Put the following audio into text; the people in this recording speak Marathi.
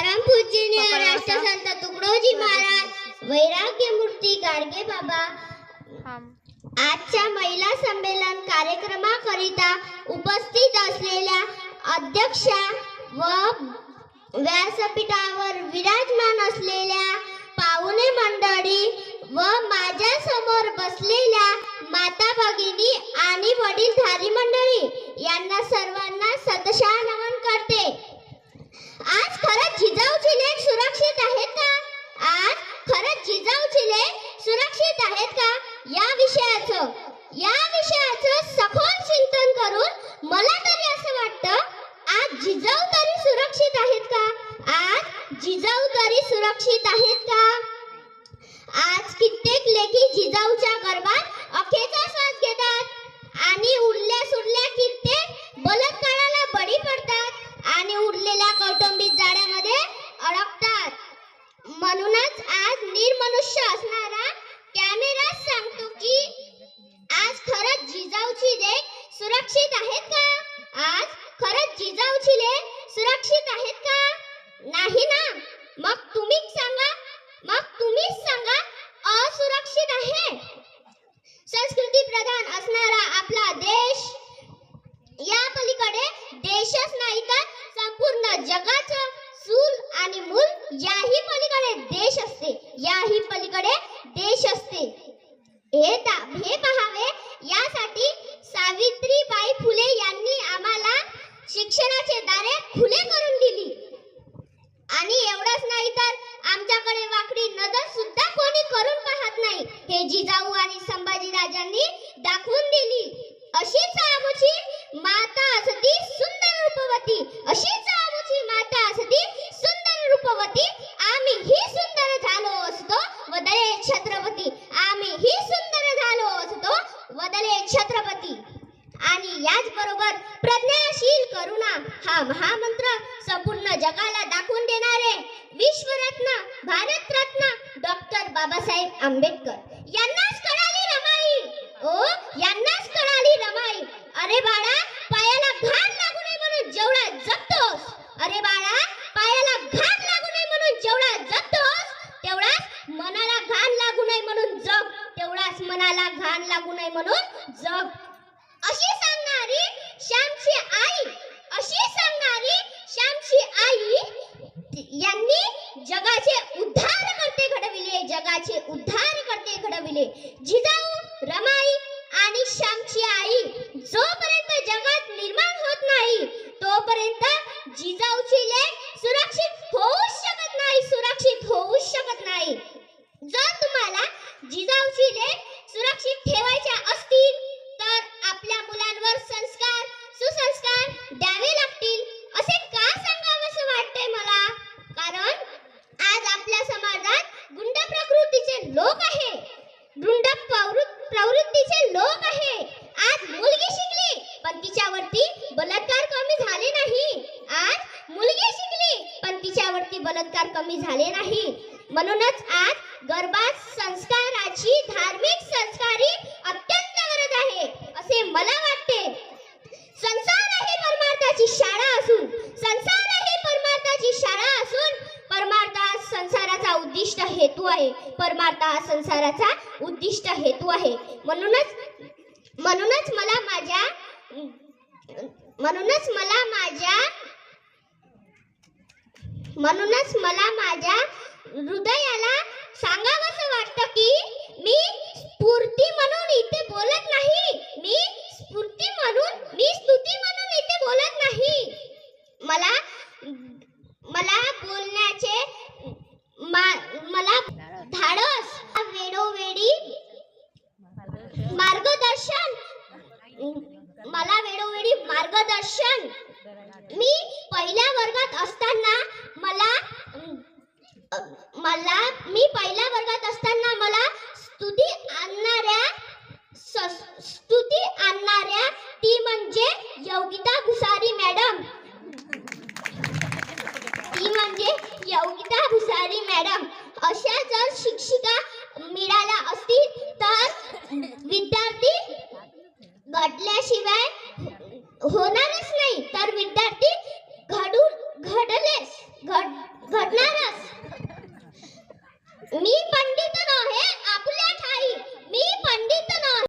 परमपूजनीय राष्ट्रसंत तुकडोजी महाराज वैराग्य मूर्ती गाडगे बाबा. आजच्या महिला संमेलन कार्यक्रमाकरिता उपस्थित असलेल्या अध्यक्षा व व्यासपीठावर विराजमान असलेल्या पाहुणे मंडळी व माझ्यासमोर बसलेल्या माता भगिनी आणि वडीलधारी मंडळी यांना सर्वांना सतशा नमन करते आज खरंच जिजाऊची लेक सुरक्षित आहेत का? आज खरंच जिजाऊची सुरक्षित आहेत का? या विषयाचं या विषयाचं सखोल चिंतन करून मला तरी असं वाटतं आज जिजाऊ तरी सुरक्षित आहेत का? आज जिजाऊ तरी सुरक्षित आहेत का? उरलेल्या कौटुंबिक जाळ्यामध्ये अडकतात. म्हणूनच आज निर्मनुष्य असणारा कॅमेरा सांगतो की आज खरंच जिजाऊची लेक सुरक्षित आहेत का? आज खरंच जिजाऊची लेक सुरक्षित आहेत का? नाही ना? मग तुम्हीच सांगा. मग तुम्हीच सांगा असुरक्षित आहे. संस्कृती प्रधान असणारा आपला देश. या पलीकडे देशच नाही तर संपूर्ण जगाचं चूल आणि मूल याही पलीकडे देश असते याही पलीकडे देश असते हे ता- हे पहावे. यासाठी सावित्रीबाई फुले यांनी आम्हाला शिक्षणाचे दारे खुले करून दिली. आणि एवढंच नाही तर आमच्याकडे वाकडी नजर सुद्धा कोणी करून पाहत नाही. हे जिजाऊ आणि संभाजीराजांनी दाखवून दिली. अशीच आमची याचबरोबर प्रज्ञाशील करुणा हा महामंत्र संपूर्ण जगाला दाखवून देणारे विश्वरत्न भारतरत्न डॉक्टर बाबासाहेब आंबेडकर. यांनाच कळाली रमाई. ओ यांनाच कळाली रमाई. अरे बाळा पायाला घाण लागू नये म्हणून जेवढा जगतोस. अरे बाळा पायाला घाण लागू नये म्हणून जेवढा जगतोस तेवढाच मनाला घाण लागू नये म्हणून जग. तेवढाच मनाला घाण लागू नये म्हणून जग. अशीच श्यामची आई. अशी सांगणारी श्यामची आई यांनी जगाचे उद्धार करते घडविले जगाचे उद्धार करते घडविले. जिजाऊ रमाई आणि श्यामची आई जोपर्यंत जगात निर्माण होत नाही तोपर्यंत जिजाऊची लेख सुरक्षित होऊ शकत नाही सुरक्षित होऊ शकत नाही जर तुम्हाला जिजाऊची लेक सुरक्षित ठेवायच्या असतील तर आपल्या मुलांवर संस्कार सुसंस्कार द्यावे लागतील असे का सांगावंसं वाटतंय मला कारण आज आपल्या समाजात गुंड प्रकृतीचे लोक आहे गुंड प्रवृ- प्रवृत्तीचे लोक आहे आज मुलगी शिकली पण तिच्यावरती बलात्कार कमी झाले नाही आज मुलगी शिकली पण तिच्यावरती बलात्कार कमी झाले नाही. म्हणूनच आज गर्भात संस्काराची धार्मिक संस्कारी अत्यंत गरज आहे असे मला वाटते. संसार ही परमार्थाची शाळा असून संसार ही परमार्थाची शाळा असून परमार्थ संसाराचा उद्दिष्ट हेतू आहे. परमार्थ संसाराचा उद्दिष्ट हेतू आहे. म्हणूनच म्हणूनच मला माझ्या म्हणूनच मला माझ्या म्हणूनच मला माझ्या हृदयाला सांगावंसं वाटतं की मी स्फूर्ती म्हणून इथे बोलत नाही. मी स्फूर्ती म्हणून मी स्तुती म्हणून इथे बोलत नाही. मला मला बोलण्याचे मा- मला धाडस. वेळोवेळी मार्गदर्शन मला वेळोवेळी मार्गदर्शन मी पहिल्या वर्गात असताना मला अ, मला मी पहिल्या वर्गात असताना मला स्तुती आणणाऱ्या स- स्तुती आणणाऱ्या ती म्हणजे योगिता भुसारी मॅडम. ती म्हणजे योगिता भुसारी मॅडम. अशा जर शिक्षिका मिळाल्या असतील तर विद्यार्थी घडल्याशिवाय होणार